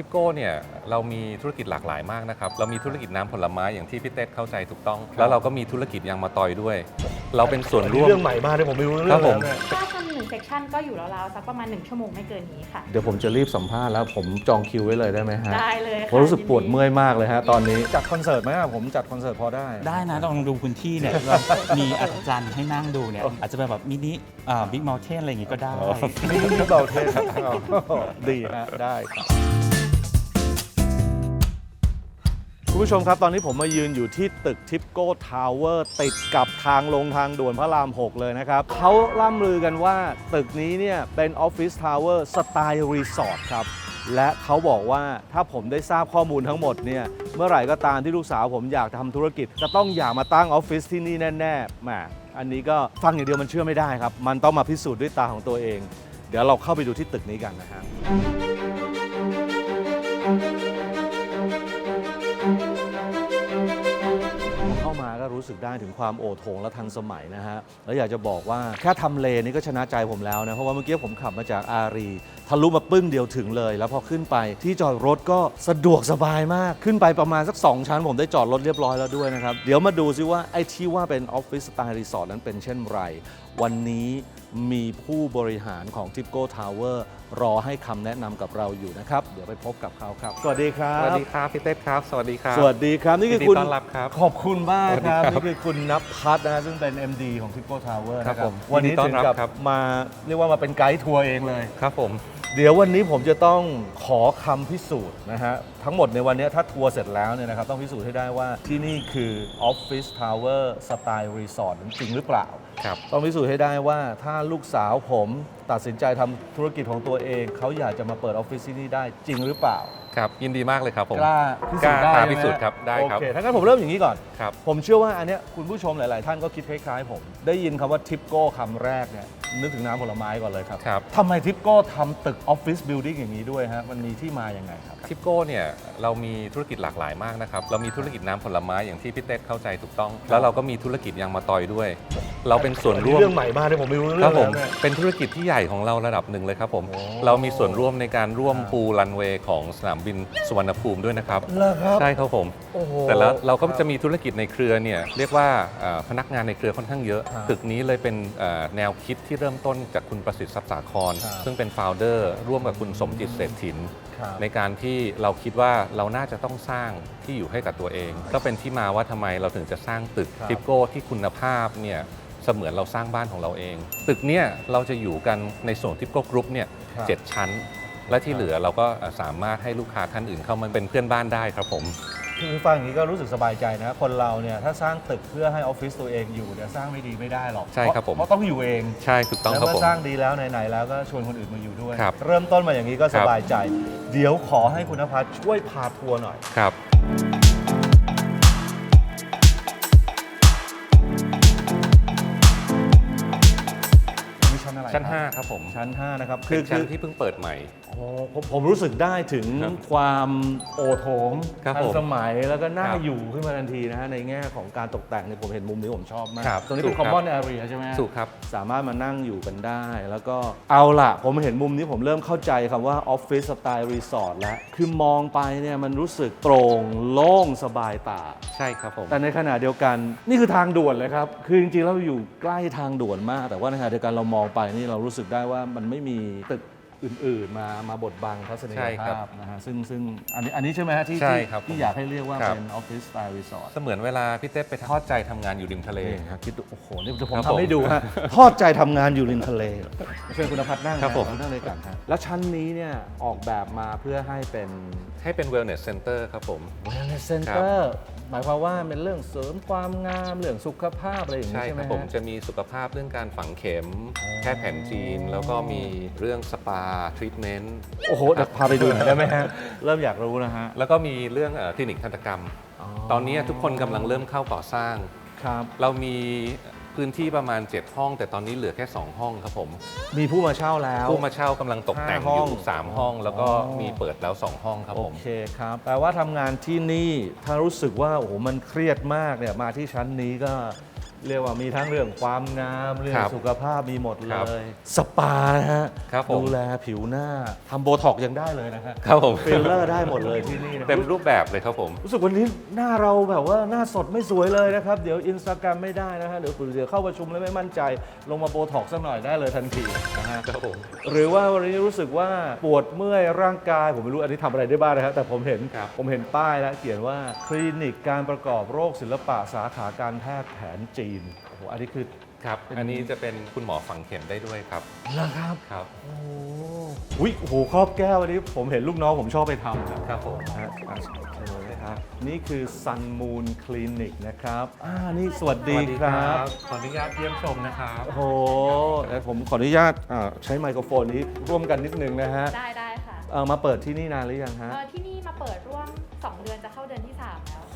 ทิปโก้เนี่ยเรามีธุรกิจหลากหลายมากนะครับ เรามีธุรกิจน้ำผลไม้อย่างที่พี่เต้เข้าใจถูกต้อง แล้วเราก็มีธุรกิจยางมะตอยด้วย เราเป็นส่วนร่วม เรื่องใหม่มากเลยผมไม่รู้เรื่ครัองบผม เลยเนี่ยถ้าทำหนึ่งเซกชันก็อยู่ราวๆสักประมาณ 1 ชั่วโมงไม่เกินนี้ค่ะ เดี๋ยวผมจะรีบสัมภาษณ์แล้วผมจองคิวไว้เลยได้ไหมฮะได้เลยค่ะผมรู้สึกปวดยินเมื่อยมากเลยฮะตอนนี้ จัดคอนเสิร์ตไหมอะผมจัดคอนเสิร์ตพอได้ ได้นะลองดูพื้นที่เนี่ย มีอาจารย์ให้นั่งดูเนี่ย อาจจะเป็นแบบมินิบิ๊กมอลเทนอะไรอย่างงี้ก็ได้ไม่รู้เบาเทสดีฮะได้ครับ คุณผู้ชมครับ ตอนนี้ผมมายืนอยู่ที่ตึกทิปโก้ทาวเวอร์ติดกับทางลงทางด่วนพระราม 6 เลยนะครับเขาล่ำลือกันว่าตึกนี้เนี่ยเป็นออฟฟิศทาวเวอร์สไตล์รีสอร์ทครับ และเขาบอกว่าถ้าผมได้ทราบข้อมูลทั้งหมดเนี่ยเมื่อไหร่ก็ตามที่ลูกสาวผมอยากทำธุรกิจ จะต้องอยากมาตั้งออฟฟิศที่นี่แน่ๆแหมอันนี้ก็ฟังอย่างเดียวมันเชื่อไม่ได้ครับ มันต้องมาพิสูจน์ด้วยตาของตัวเอง เดี๋ยวเราเข้าไปดูที่ตึกนี้กันนะฮะ รู้สึกได้ถึงความโอทงและทันสมัยนะฮะ แล้วอยากจะบอกว่าแค่ทำเลนี่ก็ชนะใจผมแล้วนะ เพราะว่าเมื่อกี้ผมขับมาจากอารีทะลุมาปึ้งเดียวถึงเลย แล้วพอขึ้นไปที่จอดรถก็สะดวกสบายมาก ขึ้นไปประมาณสัก 2 ชั้น ผมได้จอดรถเรียบร้อยแล้วด้วยนะครับ เดี๋ยวมาดูซิว่าไอ้ที่ว่าเป็นออฟฟิศสไตล์รีสอร์ทนั้นเป็นเช่นไร วันนี้ มีผู้บริหารของ t i p c o Tower รอให้คำแนะนำกับเราอยู่นะครับ เดี๋ยวไปพบกับเขาครับ สวัสดีครัสบวัสดีครับพี่เต้ครับ สวัสดีครับ สวัสดีครับ นี่ยิคืนอดีคุณต้อนรับครับ ขอบคุณมากครับสวัสดีครับนี่คือคุณนับพัฒน์นะฮะซึ่งเป็น MD ของ t i p c o Tower ครับนะผมวันนี้ยินดีต้อถึนงรับกับครับมาเรียกว่ามาเป็นไกด์ทัวร์เองเลย ครับผม เดี๋ยววันนี้ผมจะต้องขอคำพิสูจน์นะฮะ ทั้งหมดในวันนี้ถ้าทัวร์เสร็จแล้วเนี่ยนะครับต้องพิสูจน์ให้ได้ว่าที่นี่คือ Office Tower Style Resort จริงหรือเปล่า ครับ ต้องพิสูจน์ให้ได้ว่าถ้าลูกสาวผมตัดสินใจทำธุรกิจของตัวเอง เขาอยากจะมาเปิดออฟฟิศที่นี่ได้จริงหรือเปล่า ครับ ยินดีมากเลยครับผม กล้าพิสูจน์ได้กล้าใช่ไหมพิสูจน์ครับได้ครับ โอเคถ้างั้นผมเริ่มอย่างนี้ก่อน ครับ ผมเชื่อว่าอันเนี้ยคุณผู้ชมหลาย ๆ ท่านก็คิดคล้าย ๆ ผม ได้ยินคำว่าทิปโก้คำแรกเนี่ยนึกถึงน้ำผลไม้ก่อนเลยครับครับ ทำไมทิปโก้ทำตึกออฟฟิศบิลดิ่งอย่างนี้ด้วยฮะมันมีที่มาอย่างไงครับ ทิปโก้เนี่ยเรามีธุรกิจหลากหลายมากนะครับ เรามีธุรกิจน้ำผลไม้อย่างที่พี่เต้เข้าใจถูกต้อง แล้วเราก็มีธุรกิจยางมะตอยด้วยเราเป็นส่วนร่วม เรื่องใหม่มากเลยผมไม่รู้คเรื่รัอบงผม เลยนะ เป็นธุรกิจที่ใหญ่ของเราระดับหนึ่งเลยครับผม โอ้ เรามีส่วนร่วมในการร่วมอ่าปูรันเวย์ของสนามบินสุวรรณภูมิด้วยนะครับ เหรอครับใช่ครับผม โอ้โห แต่แล้วเราก็จะมีธุรกิจในเครือเนี่ยเรียกว่าเอ่อพนักงานในเครือค่อนข้างเยอะ ครับตึกนี้เลยเป็นเอ่อแนวคิดที่เริ่มต้นจากคุณประสิทธิ์ทรัพย์สาคร ครับซึ่งเป็นโฟลเดอร์ร่วมกับคุณสมจิตเศรษฐิน ครับ ในการที่เราคิดว่าเราน่าจะต้องสร้างที่อยู่ให้กับตัวเอง ก็เป็นที่มาว่าทำไมเราถึงจะสร้างตึกครับ ทิปโก้ที่คุณภาพเนี่ย เสมือนเราสร้างบ้านของเราเอง ตึกเนี่ยเราจะอยู่กันในส่วนทิปโก้กรุ๊ปเนี่ยครับ เจ็ดชั้น และที่ครับเหลือเราก็เอ่อสามารถให้ลูกค้าท่านอื่นเข้ามาเป็นเพื่อนบ้านได้ครับผม คือฟังอย่างนี้ก็รู้สึกสบายใจนะ คนเราเนี่ยถ้าสร้างตึกเพื่อให้ออฟฟิศตัวเองอยู่เนี่ยสร้างไม่ดีไม่ได้หรอกใช่ครับผม เพราะต้องอยู่เอง ใช่ถูกต้องแล้วครับเมื่ผอมสร้างดีแล้วไหนๆแล้วก็ชวนคนอื่นมาอยู่ด้วย ครับ เริ่มต้นมาอย่างนี้ก็คสรับบายใจ เดี๋ยวขอให้คุณนภัสช่วยพาทัวร์หน่อย ครับ ชั้นอะไรชั้น ครับ5 ครับผมชั้น5นะครับคือชั้นคือที่เพิ่งเปิดใหม่โอ้ผมผมรู้สึกได้ถึงครับความโอโถงครับทันผมสมัยแล้วก็น่าครับอยู่ขึ้นมาทันทีนะฮะในแง่ของการตกแต่งเนี่ยผมเห็นมุมนี้ผมชอบมาก ครับตรงนี้ถูเป็นกครับ common area ใช่ไหมฮะ ถูกครับ สามารถมานั่งอยู่กันได้ แล้วก็เอาล่ะ ผมเห็นมุมนี้ผมเริ่มเข้าใจคำว่าออฟฟิศสไตล์รีสอร์ทแล้ว คือมองไปเนี่ยมันรู้สึกโปร่งโล่งสบายตา ใช่ครับผม แต่ในขณะเดียวกันนี่คือทางด่วนเลยครับ คือจริงๆเราอยู่ใกล้ทางด่วนมาก แต่ว่าในขณะเดียวกันเรามองไปนี่เรารู้สึกได้ว่ามันไม่มีตึกอื่นๆ มามาบดบังทัศนีใช่ยครับภาพนะฮะซึ่งซึ่งอันนี้อันนี้ใช่ไหมฮะที่ใช่ที่ครับที่อยากให้เรียกว่าครับ เป็นออฟฟิศสไตล์รีสอร์ท เสมือนเวลาพี่เต้ไปทอดใจทำงานอยู่ริมทะเล นี่ฮะคิดดูโอ้โหนี่เดี๋ยวผมครับทำให้ผมดูฮะทอดใจทำงานอยู่ริมทะเลเชิญคุณพัฒน์นั่งครับผม นั่งเลยกันฮะแล้วชั้นนี้เนี่ยออกแบบมาเพื่อให้เป็น ให้เป็น wellness center ครับผม wellness center หมายความว่าเป็นเรื่องเสริมความงามเรื่องสุขภาพอะไรอย่างนี้ใช่ใช่คไหมรับฮะผมจะมีสุขภาพเรื่องการฝังเข็มแพทย์แผนจีน แล้วก็มีเรื่องสปาทรีทเมนต์โอ้โหเดี๋ยวพาไปดูหน่อยได้ไหมฮะ เริ่มอยากรู้นะฮะแล้วก็มีเรื่องเอ่อคลินิกทันตกรรม ตอนนี้ทุกคนกำลังเริ่มเข้าก่อสร้าง ครับ เรามี พื้นที่ประมาณ 7 ห้อง แต่ตอนนี้เหลือแค่ 2 ห้องครับผม มีผู้มาเช่าแล้ว ผู้มาเช่ากำลังตกแต่งห้าอห้องยู่ 3 ห้อง แล้วก็อ๋อ มีเปิดแล้ว 2 ห้องครับโอผมเคครับแปลว่าทำงานที่นี่ถ้ารู้สึกว่าโอ้โหมันเครียดมากเนี่ยมาที่ชั้นนี้ก็ เรียกว่ามีทั้งเรื่องความงามเรื่องครับสุขภาพมีหมดเลครับย สปานะฮะครับผม ดูแลผิวหน้าทำโบท็อกซ์ยังได้เลยนะฮะครับผมฟิลเลอร์ได้หมดเลยที่นี่นะ เต็มรูปแบบเลยครับผม รู้สึกวันนี้หน้าเราแบบว่าหน้าสดไม่สวยเลยนะครับ เดี๋ยวอินสตาแกรมไม่ได้นะฮะเดี๋ยวเดี๋ยวเข้าประชุมแล้วไม่มั่นใจ ลงมาโบท็อกซ์สักหน่อยได้เลยทันทีนะฮะครับผม หรือว่าวันนี้รู้สึกว่าปวดเมื่อยร่างกาย ผมไม่รู้อันนี้ทำอะไรได้บ้างนะครับแต่ผมเห็นครับ ผมเห็นป้ายแล้วเขียนว่าคลินิกการประกอบโรคศิลปะสาขาการแพทย์แผนจีนโอ้โหอันนี้คือ ครับอันนี้จะเป็นคุณหมอฝังเข็มได้ด้วยครับ เหรอครับครับ โอ้โหอุ๊ยโอ้โหครอบแก้วอันนี้ผมเห็นลูกน้องผมชอบไปทำครับ ครับผม ฮะอะเชิญเลยนะครับนี่คือ Sun Moon Clinic นะครับอ่านี่สวัสดีครับ ขออนุญาตเยี่ยมชมนะครับ โอ้โหเดี๋ยวผมขออนุญาตอ่าใช้ไมโครโฟนนี้ร่วมกันนิดนึงนะฮะได้ได้ค่ะ เออมาเปิดที่นี่นานหรือยังฮะ เออที่นี่มาเปิดร่วม 2 เดือนจะเข้าเดือนที่3แล้วโ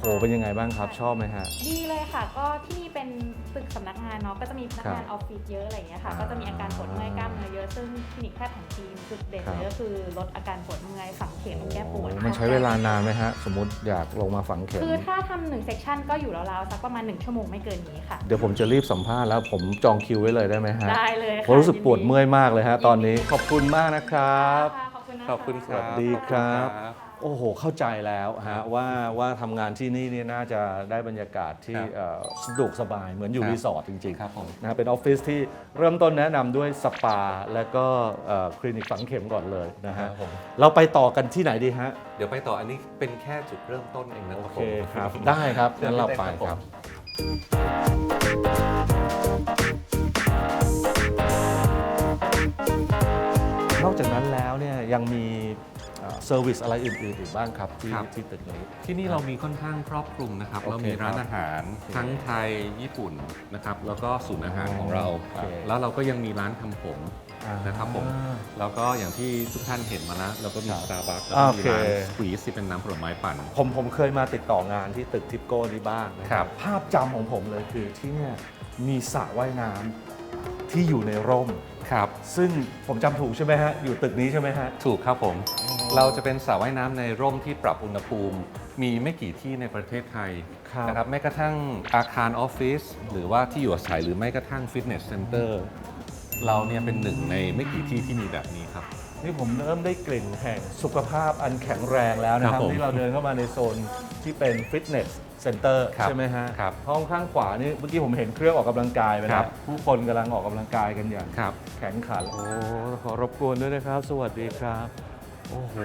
หเป็นยังไงบ้างครับ ชอบไหมฮะ ดีเลยค่ะ ก็ที่นี่เป็นตึกสำนักงานเนาะก็จะมีพนักงานครับออฟฟิศเยอะอะไรอย่างเงี้ยค่ะอ่าก็จะมีอาการปวดเมื่อยกล้ามเนื้อเยอะซึ่งคลินิกแพทย์แผนจีนจุดเด่นครับเลยก็คือลดอาการปวดเมื่อยฝังเข็มแก้ปวดโอ้มันใช้เวลานานไหมฮะ สมมติอยากลงมาฝังเข็ม คือถ้าทำหนึ่งเซกชันก็อยู่ราวๆสักประมาณ1ชั่วโมงไม่เกินนี้ค่ะ เดี๋ยวผมจะรีบสัมภาษณ์แล้วผมจองคิวไว้เลยได้ไหมฮะได้เลยค่ะผมรู้สึกปวดเมื่อยนมากเลยฮะตอนนี้ขอบคุณมากนะครับ ค่ะขอบคุณนะะ ขอบคุณครับสวัสดีครับ ขอณ โอ้โห เข้าใจแล้วฮะว่าว่าทำงานที่นี่เนี่ยน่าจะได้บรรยากาศที่ครับเอ่อสะดวกสบายเหมือนอยู่ครับรีสอร์ทจริงครับผม ๆนะฮะเป็นออฟฟิศที่เริ่มต้นแนะนำด้วยสปา และก็เอ่อคลินิกฝังเข็มก่อนเลยนะครัฮะบผมเราไปต่อกันที่ไหนดีฮะ เดี๋ยวไปต่ออันนี้เป็นแค่จุดเริ่มต้นเองนะโอครับเคผมครับ ได้ครับเชิญงั้นเราพี่ไปเต้นคครัรับบนอกจากนั้นแล้วเนี่ยยังมี เซอร์วิสอะไรอื่นๆอีกบ้างครับที่ครับ ที่ตึกนี้ ที่นี่เรามีค่อนข้างครอบคลุมนะครับ โอเคเรามีร้านครับอาหารทั้งไทยญี่ปุ่นนะครับแล้วก็ศูนย์อาหารของเราโอเคแล้วเราก็ยังมีร้านทำผมอ่านะครับผมแล้วก็อย่างที่ทุกท่านเห็นมาแล้วเราก็มีครับสตาร์บัคแล้วก็มีโอเคร้านสควีสที่เป็นน้ำผลไม้ปั่น ผมผมเคยมาติดต่องานที่ตึกทิปโก้นี้บ้างนะคครัรับบ ภาพจำของผมเลยคือที่เนี่ยมีสระว่ายน้ำที่อยู่ในร่ม ครับซึ่งผมจำถูกใช่ไหมฮะ อยู่ตึกนี้ใช่ไหมฮะ ถูกครับผม เราจะเป็นสระว่ายน้ำในร่มที่ปรับอุณหภูมิ มีไม่กี่ที่ในประเทศไทยครับนะครับแม้กระทั่งอาคารออฟฟิศหรือว่าที่อยู่อาศัยหรือไม่กระทั่งฟิตเนสเซ็นเตอร์เราเนี่ยเป็นหนึ่งในไม่กี่ที่ที่มีแบบนี้ครับ นี่ผมเริ่มได้กลิ่นแห่งสุขภาพอันแข็งแรงแล้วนะคครัรับบผมที่เราเดินเข้ามาในโซนที่เป็นฟิตเนสเซ็นเตอร์ครับใช่ไหมฮะครับห้องข้างขวานี่เมื่อกี้ผมเห็นเครื่องออกกำลังกายไปครัแล้บวผู้คนกำลังออกกำลังกายกันอย่างครับ แข็งขัน โอ้ขอรบกวนด้วยนะครับ สวัสดีครับ โอ้โห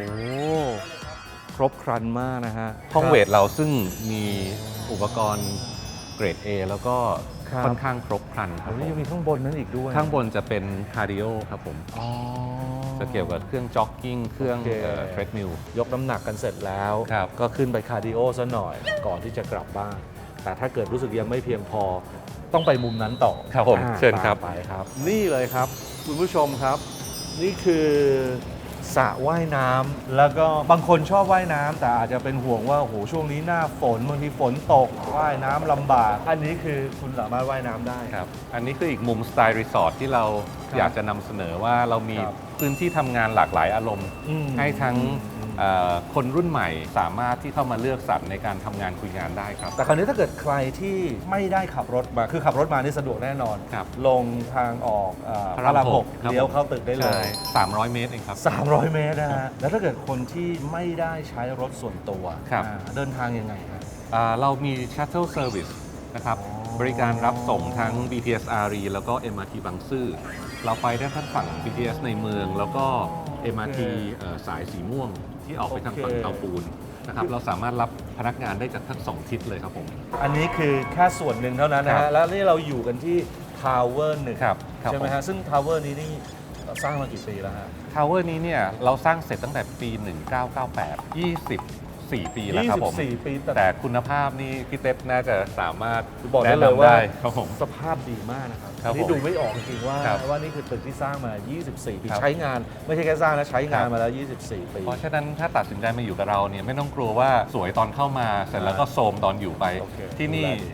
ครบครันมากนะฮะ ห้องเวทเราซึ่งมีอุปกรณ์เกรด A แล้วก็ครับ ค่อนข้างครบครันคอัรับนผนี้มยังมีข้างบนนั้นอีกด้วยข้างบนจะเป็นคาร์ดิโอครับผมอ๋อ จะเกี่ยวกับเครื่องจ็อกกิ้งเครื่องโอเค เทรดมิล ยกน้ำหนักกันเสร็จแล้ว ครับ ก็ขึ้นไปคาร์ดิโอซะหน่อยก่อนที่จะกลับบ้าน แต่ถ้าเกิดรู้สึกยังไม่เพียงพอต้องไปมุมนั้นต่อครับผมอ่าเชิญครับ ตามไปครับ นี่เลยครับ คุณผู้ชมครับ นี่คือ สระว่ายน้ำแล้วก็บางคนชอบว่ายน้ำแต่อาจจะเป็นห่วงว่าโอ้โหช่วงนี้หน้าฝนบางทีฝนตกว่ายน้ำลำบาก อันนี้คือคุณสามารถว่ายน้ำได้ ครับ อันนี้คืออีกมุมสไตล์รีสอร์ทที่เราครับอยากจะนำเสนอว่าเรามีครับพื้นที่ทำงานหลากหลายอารมณ์ อืมให้ทั้งอืมเอ่อ คนรุ่นใหม่สามารถที่เข้ามาเลือกสรรในการทำงานคุยงานได้ครับ แต่คราวนี้ถ้าเกิดใครที่ไม่ได้ขับรถมา คือขับรถมานี่สะดวกแน่นอน ครับลงทางออกเอ่อพพระระรารามมหหกกครับ เลี้ยวผมเข้าตึกได้เลใช่ย 300 เมตรเองครับ 300 เมตรนะฮะ แล้วถ้าเกิดคนที่ไม่ได้ใช้รถส่วนตัวครับ อ่าเดินทางยังไงฮะ อ่าเรามี Shuttle Service นะครับ อ๋อบริการรับส่งทั้ง BTS RE แล้วก็ MRT บางซื่อ เราไปได้ทั้งฝั่ง BTS ในเมือง แล้วก็ MRT เอ่อสายสีม่วง ที่ออกไปทางฝั่งเตาปูนนะครับเราสามารถรับพนักงานได้จากทั้งสองทิศเลยครับผม อันนี้คือแค่ส่วนหนึ่งเท่านั้นนะครัฮะบแล้วนี่เราอยู่กันที่ทาวเวอร์หนึ่งครับครับ ใช่ไหมผมฮะซึ่งทาวเวอร์นี้นี่สร้างมากี่ปีแล้วฮะ ทาวเวอร์นี้เนี่ยเราสร้างเสร็จตั้งแต่ปี 1998 24 ปีแล้วครับผม 24 ปีแต่แต่คุณภาพนี่พี่เต็ดน่าจะสามารถบอกได้แนะเลยนำว่า ได้ครับผม สภาพดีมากนะครับ ครับอันนี่ผมดูไม่ออกจริงๆว่าครับว่านี่คือตึกที่สร้างมา 24 ปีครับ ใช้งาน ไม่ใช่แค่สร้างนะใช้งานครับมาแล้ว 24 ปี เพราะฉะนั้นถ้าตัดสินใจมาอยู่กับเราเนี่ยไม่ต้องกลัวว่าสวยตอนเข้ามาเสร็จแล้วก็โทรมตอนอยู่ไป โอเคที่นี่ดูแลดี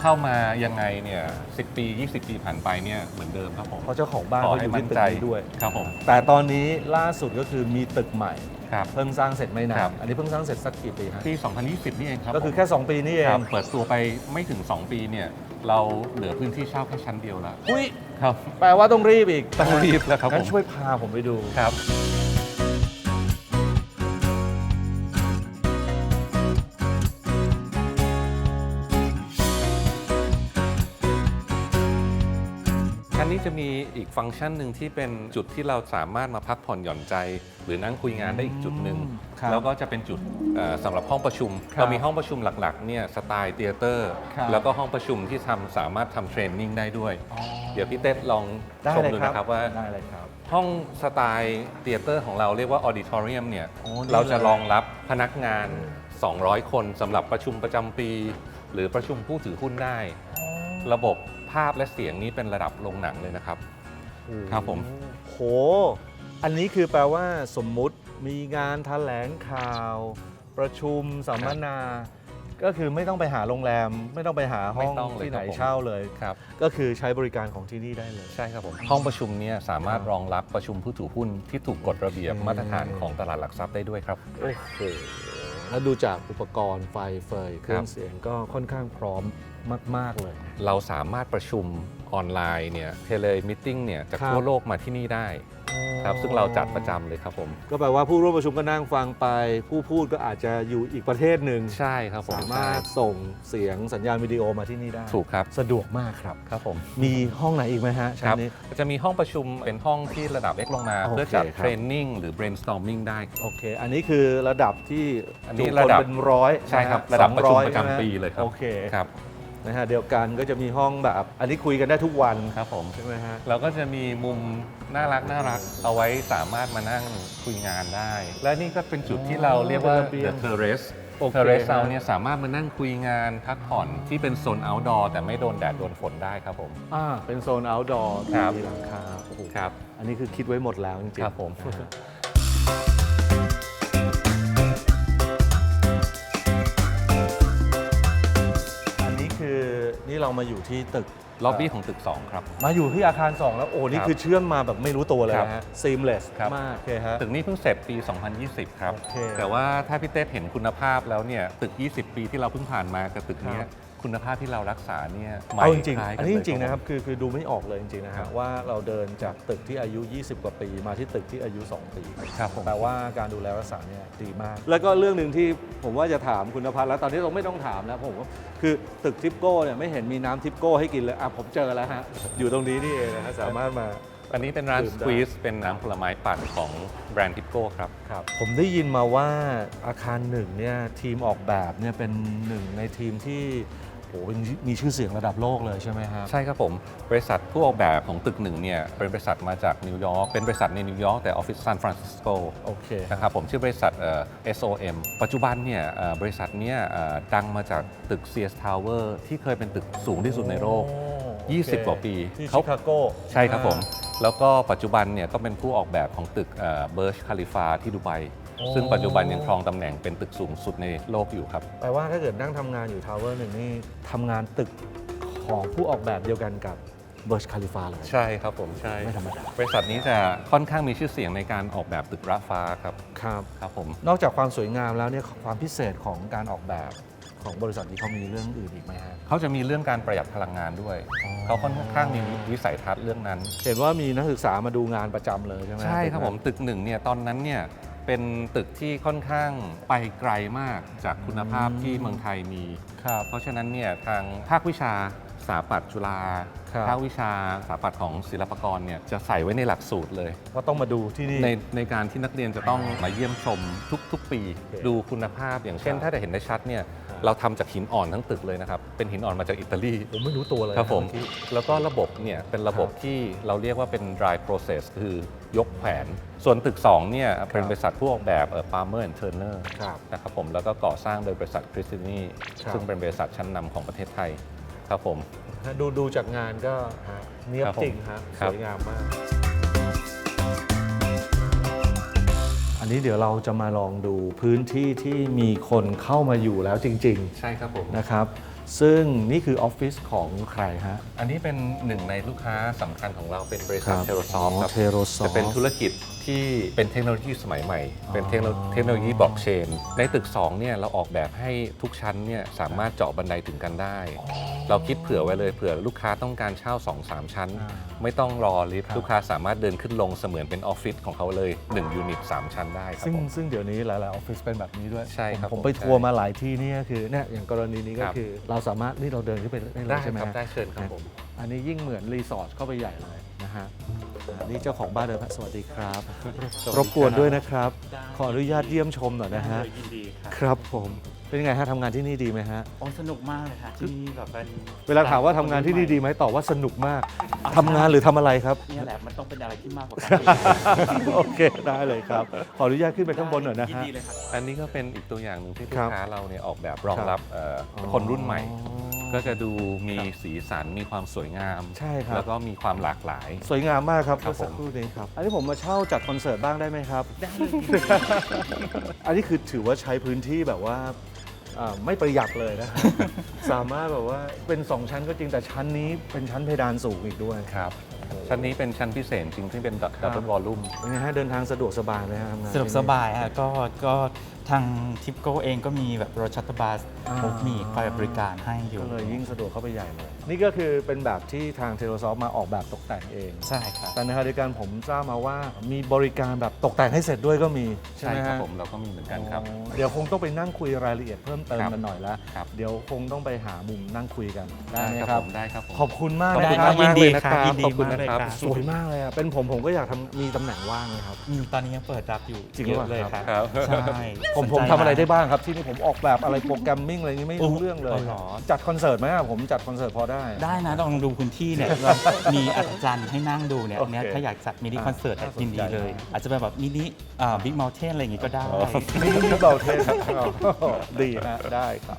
เข้ามายังไงเนี่ย10 ปี 20 ปีผ่านไปเนี่ยเหมือนเดิมครับผมเพราะเจ้าของบ้านขอเขาอให้ยู่มั่ที่นตึกใจนี้ด้วย ครับผมแต่ตอนนี้ล่าสุดก็คือมีตึกใหม่ ครับ เพิ่งสร้างเสร็จไม่นาครันบ อันนี้เพิ่งสร้างเสร็จสักกี่ปีฮะปี 2020 นี่เองครับก็คือผมแค่2ปีนี่เอครังบเปิดตัวไปไม่ถึง 2 ปีเนี่ย เราเหลือพื้นที่เช่าแค่ชั้นเดียวแล้วอุ้ยครับ แปลว่าต้องรีบอีกต้องรีบแล้วครับงั้ผมนช่วยพาผมไปดู ครับ มีอีกฟังก์ชันหนึ่งที่เป็นจุดที่เราสามารถมาพักผ่อนหย่อนใจ หรือนั่งคุยงานได้อีกจุดหนึ่งครับแล้วก็จะเป็นจุดเอ่อสำหรับห้องประชุม ครับเรามีห้องประชุมหลักๆเนี่ยสไตล์เตียเตอร์ครับ แล้วก็ห้องประชุมที่ทำสามารถทำเทรนนิ่งได้ด้วย เดี๋ยวพี่เต้ลองได้ชมเลยดูครับนะครับว่า ได้เลยครับ ห้องสไตล์เตียเตอร์ของเราเรียกว่าออดิทอเรียมเนี่ยโอ้นี่เราจะเลยรองรับพนักงาน 200 คนสำหรับประชุมประจำปี หรือประชุมผู้ถือหุ้นได้ ระบบ ภาพและเสียงนี้เป็นระดับโรงหนังเลยนะครับ ครับผม โห อันนี้คือแปลว่าสมมุติมีงานแถลงข่าว ประชุมสัมมนา ก็คือไม่ต้องไปหาโรงแรม ไม่ต้องไปหาห้องไม่ต้องเลยที่ไหนครับผม เช่าเลย ครับ ก็คือใช้บริการของที่นี่ได้เลย ใช่ครับผม ห้องประชุมเนี่ยสามารถครับรองรับประชุมผู้ถือหุ้นที่ถูกกฎระเบียบอืม มาตรฐานของตลาดหลักทรัพย์ได้ด้วยครับ โอ้โหแล้วดูจากอุปกรณ์ไฟเฟยเครื่อคงรับเสียงก็ค่อนข้างพร้อมมาก ๆ เลย เราสามารถประชุมออนไลน์เนี่ยเทเลมิทติ้งเนี่ยจากครับ ทั่วโลกมาที่นี่ได้ครับซึ่งเราจัดประจำเลยครับผม ก็แปลว่าผู้ร่วมประชุมก็นั่งฟังไป ผู้พูดก็อาจจะอยู่อีกประเทศหนึ่งใช่ครับผมสามารถส่งเสียงสัญญาณวิดีโอมาที่นี่ได้ถูกครับสะดวกมากครับ ครับผม มีห้องไหนอีกไหมฮะคชั้รันบนี้ จะมีห้องประชุมเป็นห้องที่ระดับเล็กลงมา โอเคเพื่อจัดครับ เทรนนิ่งหรือ brainstorming ได้ โอเค อันนี้คือระดับที่อันนี้จุคระดับเป็นร้อยใช่ครับนฮระดับประชุม200ประจำใช่ไหปีเลยครับโอเค ครับ นะฮะเดียวกันก็จะมีห้องแบบ อันนี้คุยกันได้ทุกวันครับผม ใช่ไหมฮะ เราก็จะมีมุมน่ารักน่ารักเอาไว้สามารถมานั่งคุยงานได้ และนี่ก็เป็นจุดที่เราเรียกว่า เป็นระเบียง the terrace โอเค terrace เราฮะเนี่ยสามารถมานั่งคุยงานพักผ่อนที่เป็นโซน outdoor แต่ไม่โดนแดดโดนฝนได้ครับผม อ่าเป็นโซน outdoor ครับ มีหลังคาโอ้โหครับ อันนี้คือคิดไว้หมดแล้วจริงๆครับผม นะฮะ นี่เรามาอยู่ที่ตึกล็อบบี้ของตึก 2 ครับ มาอยู่ที่อาคาร 2 แล้วโอ้นี่ครับคือเชื่อมมาแบบไม่รู้ตัวเลยครับนะฮะ seamless ครับมากโอเคฮะ ตึกนี้เพิ่งเสร็จปี 2020 ครับโอเคแต่ว่าถ้าพี่เต้เห็นคุณภาพแล้วเนี่ย ตึก 20 ปีที่เราเพิ่งผ่านมากับตึกเนี้ย ครับคุณภาพที่เรารักษาเนี่ยใหม่เอาจริงคล้ายๆกัอันนี้จเลยริงๆนะครับผมคือคือดูไม่ออกเลยจริงๆนะครัฮะบว่าเราเดินจากตึกที่อายุ 20 กว่าปี มาที่ตึกที่อายุ 2 ปีครับผมแปลว่าการดูแลรักษาเนี่ยดีมาก แล้วก็เรื่องหนึ่งที่ผมว่าจะถามคุณพัฒน์แล้วตอนนี้เราไม่ต้องถามแล้วผมว่าคือตึกทิปโก้เนี่ยไม่เห็นมีน้ำทิปโก้ให้กินเลยอะผมเจอแล้วฮะอยู่ตรงนี้นี่เองนะฮะสามารถมา อันนี้เป็นร้านดื่สมได้ ควีสเป็นน้ำผลไม้ปั่นของแบรนด์ทิปโก้ครับ ครับผมได้ยินมาว่าอาคารหนึ่งเนี่ยทีมออกแบบเนี่ยเป็นหนึ่งในทีมที่ โอ้โหเป็นมีชื่อเสียงระดับโลกเลยใช่ไหมครับ ใช่ครับผม บริษัทผู้ออกแบบของตึกหนึ่งเนี่ยเป็นบริษัทมาจากนิวยอร์กเป็นบริษัทในนิวยอร์กแต่ออฟฟิศซานฟรานซิสโกโอเคนะครับผมชื่อบริษัทเอ่อ SOM ปัจจุบันเนี่ยเอ่อบริษัทเนี้ยเอ่อดังมาจากตึก CS Tower ที่เคยเป็นตึกสูงที่สุดในโลก โอ้20 กว่าปีที่เขา ชิคาโกใช่ครับผม แล้วก็ปัจจุบันเนี่ยก็เป็นผู้ออกแบบของตึกเบิร์ชคาลิฟาที่ดูไบโอ้ ซึ่งปัจจุบันยังครองตำแหน่งเป็นตึกสูงสุดในโลกอยู่ครับ แปลว่าถ้าเกิดนั่งทำงานอยู่ทาวเวอร์หนึ่งนี่ทำงานตึกของผู้ออกแบบเดียวกันกับเบิร์ชคาลิฟาเลย ใช่ครับผมใช่ไม่ธรรมดา บริษัทนี้จะค่อนข้างมีชื่อเสียงในการออกแบบตึกระฟ้าครับครับ ครับผมนอกจากความสวยงามแล้วเนี่ยความพิเศษของการออกแบบของบริษัทนี้เขามีเรื่องอื่นอีกไหมฮะ เขาจะมีเรื่องการประหยัดพลังงานด้วย อ๋อ เขาค่อนข้างมีวิสัยทัศน์เรื่องนั้น เห็นว่ามีนักศึกษามาดูงานประจำเลยใช่ไหม ใช่ครับผมตึกหนึ่งเนี่ยตอนนั้นเนี่ย เป็นตึกที่ค่อนข้างไปไกลมากจากคุณภาพที่เมืองไทยมี ครับ เพราะฉะนั้นเนี่ยทางภาควิชาสถาปัตย์จุฬาครับ ภาควิชาสถาปัตย์ของศิลปากรเนี่ยจะใส่ไว้ในหลักสูตรเลยว่าต้องมาดูที่นี่ ในในการที่นักเรียนจะต้องมาเยี่ยมชมทุก ๆ ปีโอเคดูคุณภาพอย่างเช่นครับถ้าจะเห็นได้ชัดเนี่ยครับ เราทำจากหินอ่อนทั้งตึกเลยนะครับ เป็นหินอ่อนมาจากอิตาลี ผมไม่รู้ตัวเลยครับผมเอกี้แล้วก็ระบบเนี่ยเป็นระบบครับที่เราเรียกว่าเป็น dry process คือยกแผน ส่วนตึก2เนี่ยเป็นบริษัทผู้ออกแบบเอ่อ Palmer and Turner ครับนะครับผมแล้วก็ก่อสร้างโดยบริษัทคริสตินีครับซึ่งเป็นบริษัทชั้นนำของประเทศไทยครับผมฮะดูดูจากงานก็ฮะเนียบครับผมจริงฮะครัสบวยงามมาก อันนี้เดี๋ยวเราจะมาลองดูพื้นที่ที่มีคนเข้ามาอยู่แล้วจริง ใช่ครับผม ๆ นะครับ ซึ่งนี่คือออฟฟิศของใครฮะ อันนี้เป็นหนึ่งในลูกค้าสำคัญของเราเป็นบริษัทครับเทโรซอฟอ๋อครับ Terosoft จะเป็นธุรกิจ ที่ที่เป็นเทคโนโลยีสมัยใหม่ เป็นเทคโนโลเทคโนโลยีบล็อกเชน ในตึก2เนี่ยเราออกแบบให้ทุกชั้นเนี่ยสามารถเจาะบันไดถึงกันได้ เราคิดเผื่อไว้เลยเผื่อลูกค้าต้องการเช่า 2-3 ชั้นอ่าไม่ต้องรอลิฟคต์รับลูกค้าสามารถเดินขึ้นลงเสมือนเป็นออฟฟิศของเขาเลย1ยูนิต3ชั้นได้ครับซึ่งผม ซึ่งเดี๋ยวนี้หลาย ๆ ออฟฟิศเป็นแบบนี้ด้วยใช่ครับผมผมไปทัวร์ใช่มาหลายที่เนี่ยคือเนี่ยอย่างกรณีนี้ก็ครับ คือ เราสามารถนี่เราเดินขึ้นไปได้เลได้ยใช่ไหมครับฮะได้เชิญครับผม อันนี้ยิ่งเหมือนรีสอร์ทเข้าไปใหญ่เลย นะฮะอันนี่เจ้าของบ้านเดิมฮะสวัสดีครับรบกวนด้วยนะครับ ขออนุญาตเยี่ยมชมหน่อยนะฮะ ยินดีครับครับผมเป็นยังไงฮะทำงานที่นี่ดีไหมฮะ โอ้สนุกมากเลยค่ะที่นี่แบบเป็นเวลาถามว่าทำงานที่นี่ดีไหมตอบว่าสนุกมากทำงานหรือทำอะไรครับ เนี่ยแหละมันต้องเป็นอะไรที่มากกว่าการโอเคได้เลยครับ ขออนุญาตขึ้นไปข้างบนหน่อยนะยิฮะ ดีเลยครับอันนี้ก็เป็นอีกตัวอย่างหนึ่งที่ลูครักบค้าเราเนี่ยออกแบบรองครับรับเอ่ออ คนรุ่นใหม่อ๋อ ก็จะดูมีสีสันมีความสวยงาม ใช่ครับ แล้วก็มีความหลากหลาย สวยงามมากครับครับเมื่อสักผม ครู่นี้ครับ อันนี้ผมมาเช่าจัดคอนเสิร์ตบ้างได้ไหมครับ ได้ อันนี้คือถือว่าใช้พื้นที่แบบว่าอ่าไม่ประหยัดเลยนะสามารถแบบว่าเป็น 2 ชั้นก็จริงแต่ชั้นนี้เป็นชั้นเพดานสูงอีกด้วย ครับชั้นนี้เป็นชั้นพิเศษจริงที่เป็นดับเบิลวอลลุ่ม เป็นไงฮะเดินทางสะดวกสบายไหมฮะทำงานสะดวกสบายอะก็ก็ ทางทิปโก้เองก็มีแบบรถชัตเตอร์บัสอ่ามีคอยบริการให้อยู่ ก็เลยยิ่งสะดวกเข้าไปใหญ่เลย นี่ก็คือเป็นแบบที่ทางเทโลซอฟมาออกแบบตกแต่งเอง ใช่ครับ แต่ในขณะเดียวกันผมทราบมาว่ามีบริการแบบตกแต่งให้เสร็จด้วยก็มีใช่ใช่ไหมครับฮะผมเราก็มีเหมือนกันครับอ๋อเดี๋ยวคงต้องไปนั่งคุยรายละเอียดเพิ่มเติมครับกันหน่อยละครับเดี๋ยวคงต้องไปหามุมนั่งคุยกันได้ไหมคครัรับบผมได้ครับผมขอบคุณมากขอบนะคุณคครัรับบยินดีมากเลยนะครับค่ะยินดีขอบคุณมากเลยนะครับครับสวยมากเลยอะเป็นผมผมก็อยากทำมีตำแหน่งว่างเลยครับอืมตอนนี้ยังเปิดรับอยู่จริงเยหรืออะเปล่าเลยครับครับครับใช่ผมสนใจผมทำอะไรได้มากบ้างครับ ที่นี่ผมออกแบบอะไรโปรแกรมมิ่งอะไรนี้ไม่โอ้รู้เรื่องเลยเอาเหรอจัดคอนเสิร์ตไหมอะผมจัดคอนเสิร์ตพอได้ ได้นะลองดูพื้นที่เนี่ยมีอาจารย์ให้นั่งดูเนี่ยโอเคเนี่ยถ้าอยากจัดมินิคอนเสิร์ตอ่ายินดีเลย อาจจะเป็นแบบมินิบิ๊กมอลเทนอะไรอย่างงี้ก็ได้ นี่นี่เบาเทสดีฮะได้ครับ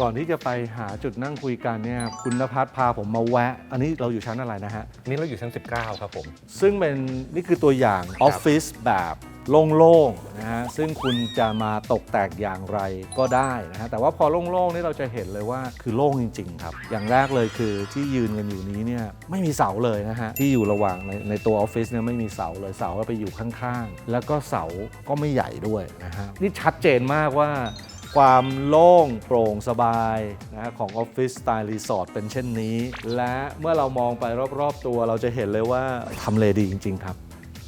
ก่อนที่จะไปหาจุดนั่งคุยกันเนี่ยคุณนภัสพาผมมาแวะ อันนี้เราอยู่ชั้นอะไรนะฮะ นี่เราอยู่ชั้น 19 ครับผม ซึ่งเป็นนี่คือตัวอย่างออฟฟิศแบบ โล่งๆนะฮะซึ่งคุณจะมาตกแต่งอย่างไรก็ได้นะฮะแต่ว่าพอโล่งๆนี่เราจะเห็นเลยว่าคือโล่งจริง ๆ ครับ อย่างแรกเลยคือที่ยืนกันอยู่นี้เนี่ยไม่มีเสาเลยนะฮะที่อยู่ระหว่างในในตัวออฟฟิศเนี่ยไม่มีเสาเลยเสาไปอยู่ข้างๆ แล้วก็เสาก็ไม่ใหญ่ด้วยนะฮะนี่ชัดเจนมากว่าความโล่งโปร่งสบายนะฮะของออฟฟิศสไตล์รีสอร์ทเป็นเช่นนี้ และเมื่อเรามองไปรอบ ๆ ตัวเราจะเห็นเลยว่าทำเลดีจริง ๆ ครับ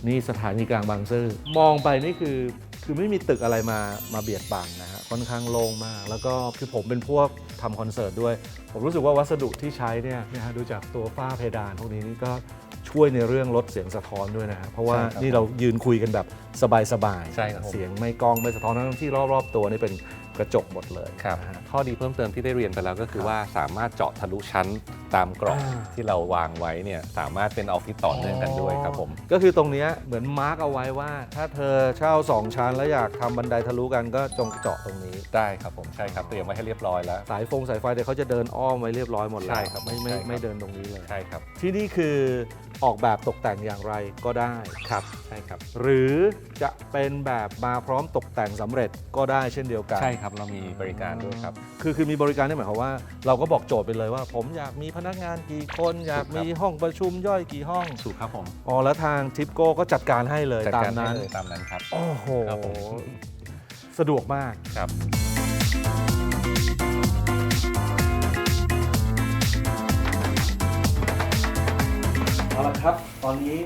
นี่สถานีกลางบางซื่อมองไปนี่คือคือไม่มีตึกอะไรมามาเบียดบังนะฮะค่อนข้างโล่งมาก แล้วก็คือผมเป็นพวกทำคอนเสิร์ตด้วย ผมรู้สึกว่าวัสดุที่ใช้เนี่ยนะฮะดูจากตัวฝ้าเพดานพวกนี้นี่ก็ช่วยในเรื่องลดเสียงสะท้อนด้วยนะฮะเพราะว่าใช่ครับนี่เรายืนคุยกันแบบสบายๆใช่ครับผม เสียงไม่กล้องไม่สะท้อนทั้งที่รอบๆตัวนี่เป็น กระจกหมดเลยครับ นะฮะข้อดีเพิ่มเติมที่ได้เรียนไปแล้วก็คือว่าสามารถเจาะทะลุชั้นตามกรอบอ่า ที่เราวางไว้เนี่ยสามารถเป็นออฟฟิศต่อเนื่องกันด้วยครับผม ก็คือตรงเนี้ยเหมือนมาร์กเอาไว้ว่า ถ้าเธอเช่า 2 ชั้นแล้วอยากทำบันไดทะลุกันก็จงเจาะตรงนี้ ได้ครับผมใช่ครับเตรียมไว้ให้เรียบร้อยแล้ว สายฟงสายไฟเดี๋ยวเขาจะเดินอ้อมไว้เรียบร้อยหมดแล้วใช่ครับไม่ไม่ใช่ครับ ไม่เดินตรงนี้เลย ใช่ครับ ที่นี่คือ ออกแบบตกแต่งอย่างไรก็ได้ครับใช่ครับ หรือจะเป็นแบบมาพร้อมตกแต่งสำเร็จก็ได้เช่นเดียวกัน ใช่ครับเรามีบริการด้วยครับ คือคือมีบริการนี่หมายความว่า เราก็บอกโจทย์ไปเลยว่า ผมอยากมีพนักงานกี่คน อยากมีห้องประชุมย่อยกี่ห้องถูกครับผมอ๋อแล้วทางทิปโก้ก็จัดการให้เลยจัดตามการให้นั้นเลยตามนั้นครับ โอ้โหครับผม สะดวกมาก ครับ เอาละครับ ตอนนี้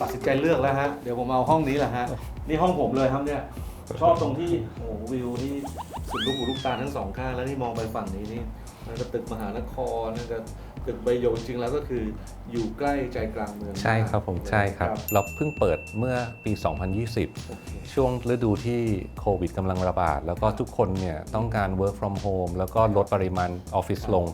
ตัดสินใจเลือกแล้วฮะ เดี๋ยวผมเอาห้องนี้แหละฮะ นี่ห้องผมเลยครับเนี่ย ชอบตรงที่โอ้โหวิวนี่สุดลูกหูลูกตาทั้งสองข้างแล้วนี่มองไปฝั่งนี้นี่นั่นก็ตึกมหานครนั่นก็ ตึกใบโยกจริงๆแล้วก็คืออยู่ใกล้ใจกลางเมืองใช่ครับผมใช่ครับ เราเพิ่งเปิดเมื่อปีโอเค2020 ช่วงฤดูที่โควิดกำลังระบาด แล้วก็ทุกคนเนี่ยต้องการ work from home แล้วก็ลดปริมาณออฟฟิศลง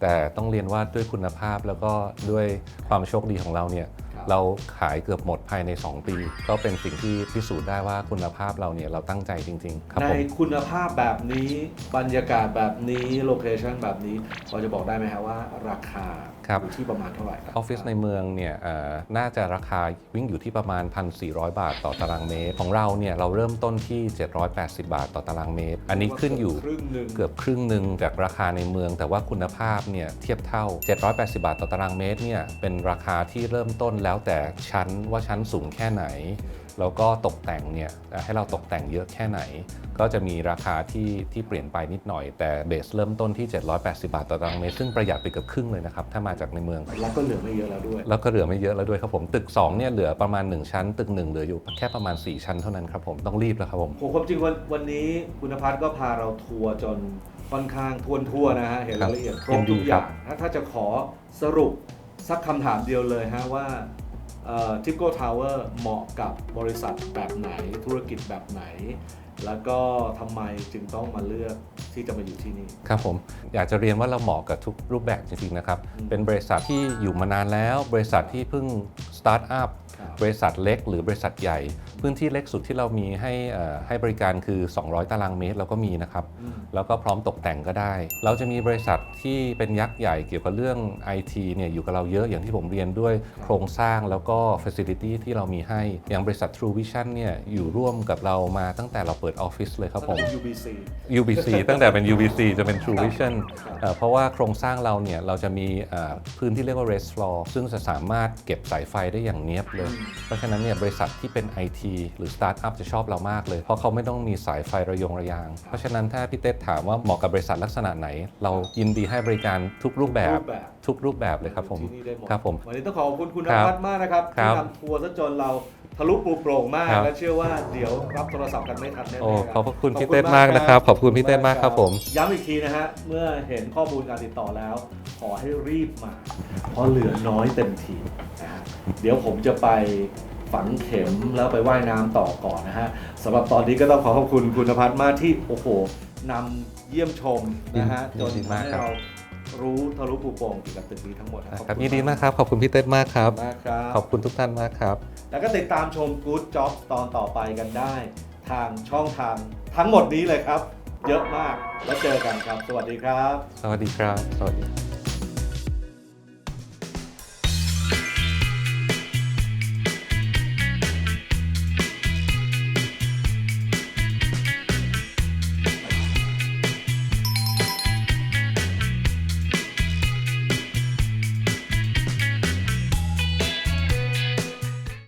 แต่ต้องเรียนว่าด้วยคุณภาพแล้วก็ด้วยความโชคดีของเราเนี่ยครับ เราขายเกือบหมดภายใน 2 ปี ก็เป็นสิ่งที่พิสูจน์ได้ว่าคุณภาพเราเนี่ยเราตั้งใจจริง ๆ ครับในผมคุณภาพแบบนี้บรรยากาศแบบนี้โลเคชันแบบนี้พอจะบอกได้ไหมครับว่าราคา ครับ อยู่ที่ประมาณเท่าไหร่ครัออฟฟิศในเมืองเนี่ยเอ่อน่าจะราคาวิ่งอยู่ที่ประมาณ 1,400 บาทต่อตารางเมตร ของเราเนี่ยเราเริ่มต้นที่ 780 บาทต่อตารางเมตร อันนี้ขึ้นอยู่ครึ่งหนึ่งเกือบครึ่งหนึ่งจากราคาในเมือง แต่ว่าคุณภาพเนี่ยเทียบเท่า 780 บาทต่อตารางเมตรเนี่ยเป็นราคาที่เริ่มต้นแล้วแต่ชั้นว่าชั้นสูงแค่ไหน แล้วก็ตกแต่งเนี่ยเอ่อให้เราตกแต่งเยอะแค่ไหน ก็จะมีราคาที่ที่เปลี่ยนไปนิดหน่อยแต่เบสเริ่มต้นที่ 780 บาทต่อตารางเมตรซึ่งประหยัดไปเกือบครึ่งเลยนะครับ ถ้ามาจากในเมือง แล้วก็เหลือไม่เยอะแล้วด้วย แล้วก็เหลือไม่เยอะแล้วด้วยครับผมตึก2เนี่ยเหลือประมาณ 1 ชั้น ตึก 1 เหลืออยู่แค่ประมาณ 4 ชั้นเท่านั้นครับผมต้องรีบแล้วครับผมผมความจริงวันวันนี้คุณพัฒน์ก็พาเราทัวร์จนค่อนข้างทวนทั่วนะฮะเห็นรายละเอียดครยิบนดีทุกอย่าครังบถ้าถ้าจะขอสรุปสักคำถามเดียวเลยฮะว่า ทิปโก้ทาวเวอร์เหมาะกับบริษัทแบบไหนธุรกิจแบบไหน แล้วก็ทำไมจึงต้องมาเลือกที่จะมาอยู่ที่นี่ ครับผมอยากจะเรียนว่าเราเหมาะกับทุกรูปแบบจริงๆนะครับ อืมเป็นบริษัทที่อยู่มานานแล้ว บริษัทที่เพิ่งสตาร์ทอัพครับ บริษัทเล็กหรือบริษัทใหญ่ พื้นที่เล็กสุดที่เรามีให้เอ่อให้บริการคือ 200 ตารางเมตรเราก็มีนะครับอืมแล้วก็พร้อมตกแต่งก็ได้ เราจะมีบริษัทที่เป็นยักษ์ใหญ่เกี่ยวกับเรื่อง IT เนี่ยอยู่กับเราเยอะอย่างที่ผมเรียนด้วยโครงสร้างแล้วก็ Facility ที่เรามีให้ อย่างบริษัท True Vision เนี่ยอยู่ร่วมกับเรามาตั้งแต่เราเปิดออฟฟิศเลยครับผม UBC UBC ตั้งแต่เป็น UBC จะเป็น True Vision ครับเอ่อเพราะว่าโครงสร้างเราเนี่ย เราจะมีเอ่อพื้นที่เรียกว่า rest floor ซึ่งจะสามารถเก็บสายไฟได้อย่างเนี้ยบเลย เพราะฉะนั้นเนี่ยบริษัทที่เป็น IT หรือ Startup จะชอบเรามากเลย เพราะเขาไม่ต้องมีสายไฟระยงระยาง เพราะฉะนั้นถ้าพี่เต้ถามว่าเหมาะกับบริษัทลักษณะไหน เรายินดีให้บริการทุกรูปแบบรูปแบบทุกรูปแบบเลยครับผมที่นี่ได้หมดครับผม วันนี้ต้องขอบคุณคุณครันบภัทรมากนะครับครัที่บนำทัวร์ซะจนเราทะลุปลุโปร่งมาก ครับ และเชื่อว่าเดี๋ยวรับโทรศัพท์กันไม่ทันแน่ๆโอ้รัขอบพระคุณพี่เต้มากนะครับ ขอบคุณพี่เต้มากครับผม ย้ำอีกทีนะฮะเมื่อเห็นข้อมูลการติดต่อแล้ว ขอให้รีบมา เพราะเหลือน้อยเต็มทีนะฮะเดี๋ยวผมจะไป ฝังเข็มแล้วไปว่ายน้ำต่อก่อนนะฮะสำหรับตอนนี้ก็ต้องขอขอบคุณคุณนภัทรมากที่โอ้โหนำเยี่ยมชมนะฮะยิจนนดีทำมากให้ครับเรารู้ทะลุปลุโปร่งเกี่ยวกับตึกนี้ทั้งหมดนะคขอรับณยินดีมากครับ ขอบคุณพี่เต้มากครับมากครับ ขอบคุณทุกท่านมากครับ แล้วก็ติดตามชม Good Job ตอนต่อไปกันได้ ทางช่องทางทั้งหมดนี้เลยครับ เยอะมากแล้วเจอกันครับ สวัสดีครับ สวัสดีครับ สวัสดี